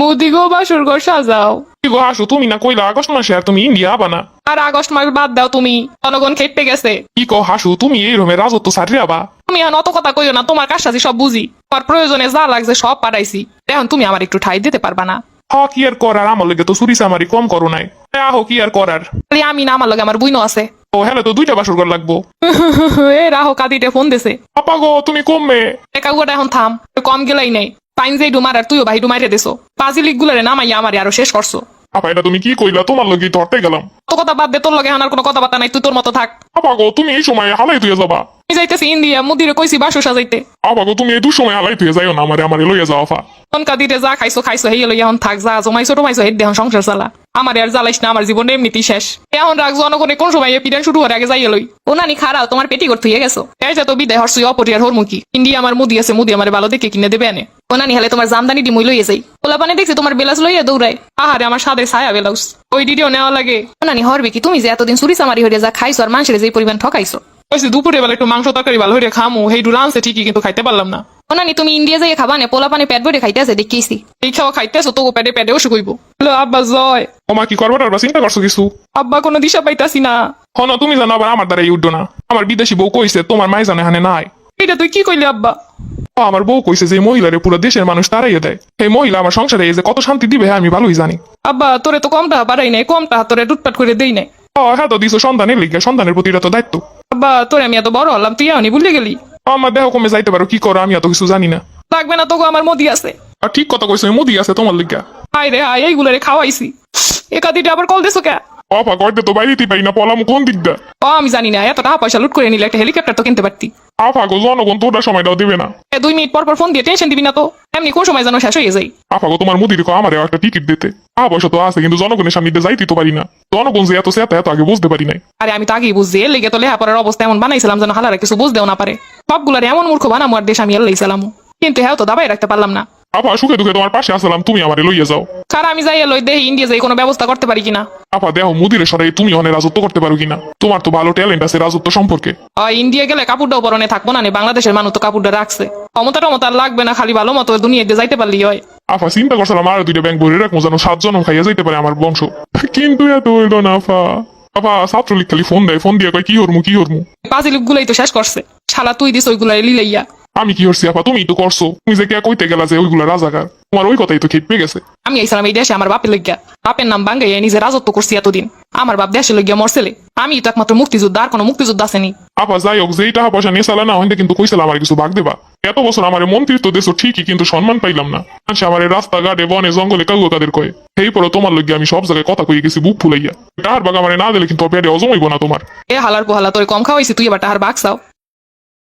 মুদি গো বাসুর ঘর সাজাও। কি গো হাসু তুমি না কইলা আগস্ট মাসে আর তুমি ইন্ডিয়া আবা না? আর আগস্ট মাস বাদ দাও তুমি জনগণ খেটে গেছে। কি কো হাসু তুমি এই রকমের রাজত্ব সারিয়ে আবা তুমি এখন অত কথা কইও না তোমার কাজটাছি সব বুঝি? তোমার প্রয়োজনে যা লাগছে সব পাঠাইছি। এখন তুমি আমার একটু ঠাই দিতে পারবা না। হ কি আর করার আমার লগে তো চুরি চামারি কম করো নাই। আহো কি আর করার? আমি না আমার লগে আমার বুইনো আছে। ও হ্যালো তো দুইটা বাসর ঘর লাগবো। এ রাহো কাদিতে ফোন দিছে। আপা গো তুমি কমবে। একা এখন থাম কম গেলাই নাই। পাইন যে ডুমার আর তুইও ভাই ডুমাইরে দেছো। পাজি লিগ গুলারে নামাইয়া আমারে আরও শেষ করছ আপা এটা তুমি কি কইলা? তোমার লগে ধরতে গেলাম। তো কথা বাদ দে তোর লগে আনার কোনো কোনো কথাবার্তা নাই তুই তোর মতো থাক। আপা গো তুমি এই সময় হালাই তুই যাবা। আমি যাইতেছি ইন্ডিয়া মুদিরে কইছি বাসু সাজাইতে আপা গো তুমি এই দু সময় হালাই তুই যাইও না আমারে আমারে লইয়া যাও আফা। কাদিতে যা খাইছো খাইছো হেই লই এখন থাক যা জমাইছো টমাইছো হেই দেহন সংসার চালা আমার আর জ্বালাইস না আমার জীবন এমনিতেই শেষ এখন রাখ জনগণে কোন সময় পিডান শুরু হওয়ার আগে যাইয়ে লই ও নানি খারাও তোমার পেটি করতে হয়ে গেছো যে তো বিদায় হরসুই অপরিয়ার হরমুখী ইন্ডিয়া আমার মুদি আছে মুদি আমার ভালো দেখে কিনে দেবে আনে ও নানি হলে তোমার জামদানি ডিমুই লইয়ে যাই ওলা পানে দেখছি তোমার বেলাস লইয়া দৌড়ায় আহারে আমার সাদে ছায়া বেলাউস ওই ডিডিও নেওয়া লাগে ও নানি হরবে কি তুমি যে এতদিন চুরি চামারি হয়ে যা খাইছো আর মানুষের যে পরিমাণ ঠকাইছো দুপুরে বেলা একটু মাংস তরকারি ভালো হইরে খামু হেই ডু রানছে ঠিকই কিন্তু খাইতে পারলাম না নানি তুমি ইন্ডিয়া যাই খাবা না? পোলা পানে পেট ভরে খাইতে আছে দেখিয়েছি এই খাওয়া খাইতেছো তো পেটে পেটে ওষুধ কইব হ্যালো আব্বা জয়। ওমা কি করবার ওরা চিন্তা করছ কিছু? আব্বা কোনো দিশা পাইতাছি না। হন তুমি জানো আবার আমার দ্বারা উঠো না। আমার বিদেশি বউ কইছে তোমার মাই জানে হানে নাই। এটা তুই কি কইলি আব্বা? ও, আমার বউ কইছে যে এই মহিলারে পুরো দেশের মানুষ তারাইয়ে দেয়। এই মহিলা আমার সংসারে এই যে কত শান্তি দিবে হ্যাঁ আমি ভালোই জানি। আব্বা তোরে তো কমটা টাকা পারাই নাই কম টাকা তোরে টুটপাট করে দেই নাই। ও হ্যাঁ তো দিছো সন্তানের লিগে সন্তানের প্রতি এটা তো দায়িত্ব। আব্বা তোরে আমি এত বড় হলাম তুই আনি ভুলে গেলি। আমার দেহ কমে যাইতে পারো কি করো আমি অত কিছু জানি না লাগবে না তোকে আমার মোদি আছে। আর ঠিক কথা কইছো মোদি আছে তোমার লিগা। হাই রে হাই এইগুলারে খাওয়াইছি একাদিটা আবার কল দিছো কে? অপা কইতে তো বাইরেতে পারি না পলাম কোন দিকটা ও আমি জানি না এত টাকা পয়সা লুট করে নিলে একটা হেলিকপ্টার তো কিনতে পারতি। আফা গো জনগণ তোরা সময়টাও দেবে না। এ দুই মিনিট পর পর ফোন দিয়ে টেনশন দিবি না তো। এমনি কোন সময় যেন শেষ হয়ে যায়। আফা গো তোমার মুদি দেখো আমারও একটা টিকিট দিতে। টাকা পয়সা তো আছে কিন্তু জনগণের সামনে দিয়ে যাইতে তো পারি না। জনগণ যে এত সেটা এত আগে বুঝতে পারি নাই। আরে আমি তো আগেই বুঝছি এর লেগে তো লেহাপড়ার অবস্থা এমন বানাইছিলাম যেন হালারা কিছু বুঝতেও না পারে। সবগুলার এমন মূর্খ বানামো আর দেশ আমি এল্লাইছিলাম কিন্তু হ্যাঁ তো দাবাই রাখতে পারলাম না। আফা সুখে দুঃখে তোমার পাশে আসলাম তুমি আমারে লইয়া যাও। কারণ আমি যাই লই দেহি ইন্ডিয়া যাই কোনো ব্যবস্থা করতে পারি কিনা? আপা দেহ মুদিরে সরাই তুমি অনেক রাজত্ব করতে পারো কিনা? তোমার তো ভালো ট্যালেন্ট আছে রাজত্ব সম্পর্কে। ইন্ডিয়া গেলে কাপড়টাও পরনে থাকব না বাংলাদেশের মানুষ তো কাপড়টা রাখছে। ক্ষমতা টমতা লাগবে না খালি ভালো মতো দুনিয়াতে যাইতে পারলি হয়। আফা চিন্তা করছিলাম আর দুইটা ব্যাংক ভরে রাখব যেন সাতজন খাইয়া যাইতে পারে আমার বংশ। কিন্তু এত হইল না আফা আফা ছাত্রলীগ খালি ফোন দেয় ফোন দিয়ে কয় কি হরমু কি হরমু পাজিলিপ গুলাই তো শেষ করছে। শালা তুই দিস ওইগুলাই লিলাইয়া। আমি কি করছি আপা তুমি তো করছ? তুমি যে কে কইতে গেলা যে ওইগুলা রাজাকার। তোমার ওই কথাই তো খেপে গেছে। আমি আইসালাম এই দেশে আমার বাপের লইগা। বাপের নাম বাঙ্গাইয়া নিজে রাজত্ব করছি এতদিন। আমার বাপ দেশে লইগা মরছেলে। আমি তো একমাত্র মুক্তিযোদ্ধা আর কোনো মুক্তিযোদ্ধা আসেনি আপা যাই হোক যেই টাকা পয়সা নিয়ে চালা না হইতে কিন্তু কইছিলাম আমার কিছু ভাগ দেবা। এত বছর আমার মন্ত্রিত্ব দেশ ঠিকই কিন্তু সম্মান পাইলাম না। মানুষ আমার রাস্তাঘাটে বনে জঙ্গলে কাউকে কাদের কয়ে? সেই পরে তোমার লগে আমি সব জায়গায় কথা কই গেছি বুক ফুলাইয়া। টাহার বাগ আমার না দিলে কিন্তু পেটে অজমাইব না তোমার। এ হালার পোহালা তোর কম খাওয়াইছি তুই এবার তাহার বাঘ চাও।